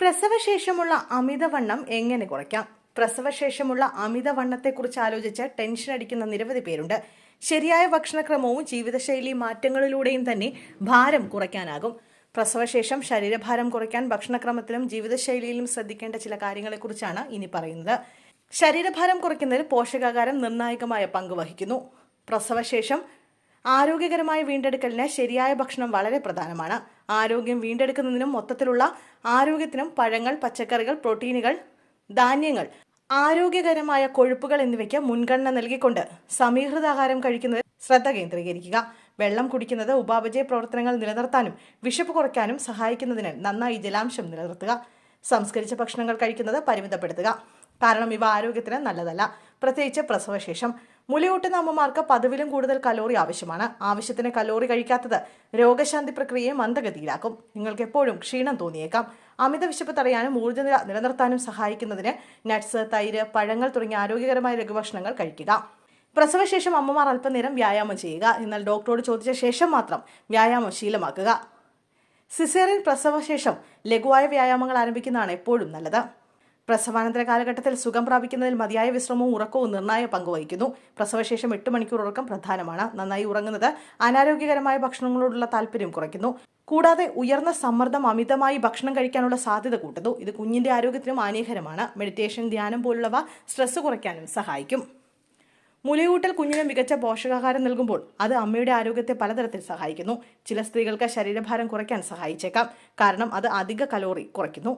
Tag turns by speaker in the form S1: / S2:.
S1: പ്രസവശേഷമുള്ള അമിതവണ്ണം എങ്ങനെ കുറയ്ക്കാം? പ്രസവശേഷമുള്ള അമിതവണ്ണത്തെക്കുറിച്ച് ആലോചിച്ച് ടെൻഷൻ അടിക്കുന്ന നിരവധി പേരുണ്ട്. ശരിയായ ഭക്ഷണക്രമവും ജീവിതശൈലി മാറ്റങ്ങളിലൂടെയും തന്നെ ഭാരം കുറയ്ക്കാനാകും. പ്രസവശേഷം ശരീരഭാരം കുറയ്ക്കാൻ ഭക്ഷണക്രമത്തിലും ജീവിതശൈലിയിലും ശ്രദ്ധിക്കേണ്ട ചില കാര്യങ്ങളെക്കുറിച്ചാണ് ഇനി പറയുന്നത്. ശരീരഭാരം കുറയ്ക്കുന്നതിൽ പോഷകാഹാരം നിർണായകമായ പങ്ക് വഹിക്കുന്നു. പ്രസവശേഷം ആരോഗ്യകരമായ വീണ്ടെടുക്കലിന് ശരിയായ ഭക്ഷണം വളരെ പ്രധാനമാണ്. ആരോഗ്യം വീണ്ടെടുക്കുന്നതിനും മൊത്തത്തിലുള്ള ആരോഗ്യത്തിനും പഴങ്ങൾ പച്ചക്കറികൾ പ്രോട്ടീനുകൾ ധാന്യങ്ങൾ ആരോഗ്യകരമായ കൊഴുപ്പുകൾ എന്നിവയ്ക്ക് മുൻഗണന നൽകിക്കൊണ്ട് സമീകൃതാഹാരം കഴിക്കുന്നത് ശ്രദ്ധ കേന്ദ്രീകരിക്കുക. വെള്ളം കുടിക്കുന്നത് ഉപാപചയ പ്രവർത്തനങ്ങൾ നിലനിർത്താനും വിശപ്പ് കുറയ്ക്കാനും സഹായിക്കുന്നതിന് നന്നായി ജലാംശം നിലനിർത്തുക. സംസ്കരിച്ച ഭക്ഷണങ്ങൾ കഴിക്കുന്നത് പരിമിതപ്പെടുത്തുക. കാരണം ഇവ ആരോഗ്യത്തിന് നല്ലതല്ല. പ്രത്യേകിച്ച് പ്രസവശേഷം. മുലയൂട്ടുന്ന അമ്മമാർക്ക് പതിവിലും കൂടുതൽ കലോറി ആവശ്യമാണ്. ആവശ്യത്തിന് കലോറി കഴിക്കാത്തത് രോഗശാന്തി പ്രക്രിയയെ മന്ദഗതിയിലാക്കും. നിങ്ങൾക്ക് എപ്പോഴും ക്ഷീണം തോന്നിയേക്കാം. അമിത വിശപ്പ് തടയാനും ഊർജനില നിലനിർത്താനും സഹായിക്കുന്നതിന് നട്ട്സ് തൈര് പഴങ്ങൾ തുടങ്ങിയ ആരോഗ്യകരമായ ലഘുഭക്ഷണങ്ങൾ കഴിക്കുക. പ്രസവശേഷം അമ്മമാർ അല്പനേരം വ്യായാമം ചെയ്യുക. എന്നാൽ ഡോക്ടറോട് ചോദിച്ച ശേഷം മാത്രം വ്യായാമം ശീലമാക്കുക. സിസേറിയൻ പ്രസവശേഷം ലഘുവായ വ്യായാമങ്ങൾ ആരംഭിക്കുന്നതാണ് എപ്പോഴും നല്ലത്. പ്രസവാനന്തര കാലഘട്ടത്തിൽ സുഖം പ്രാപിക്കുന്നതിൽ മതിയായ വിശ്രമവും ഉറക്കവും നിർണായക പങ്കുവഹിക്കുന്നു പ്രസവശേഷം എട്ട് മണിക്കൂർ ഉറക്കം പ്രധാനമാണ്. നന്നായി ഉറങ്ങുന്നത് അനാരോഗ്യകരമായ ഭക്ഷണങ്ങളോടുള്ള താല്പര്യം കുറയ്ക്കുന്നു. കൂടാതെ ഉയർന്ന സമ്മർദ്ദം അമിതമായി ഭക്ഷണം കഴിക്കാനുള്ള സാധ്യത കൂട്ടുന്നു. ഇത് കുഞ്ഞിന്റെ ആരോഗ്യത്തിനും ഹാനികരമാണ് മെഡിറ്റേഷൻ ധ്യാനം പോലുള്ളവ സ്ട്രെസ് കുറയ്ക്കാനും സഹായിക്കും. മുലയൂട്ടൽ കുഞ്ഞിന് മികച്ച പോഷകാഹാരം നൽകുമ്പോൾ അത് അമ്മയുടെ ആരോഗ്യത്തെ പലതരത്തിൽ സഹായിക്കുന്നു. ചില സ്ത്രീകൾക്ക് ശരീരഭാരം കുറയ്ക്കാൻ സഹായിച്ചേക്കാം. കാരണം അത് അധിക കലോറി കുറയ്ക്കുന്നു.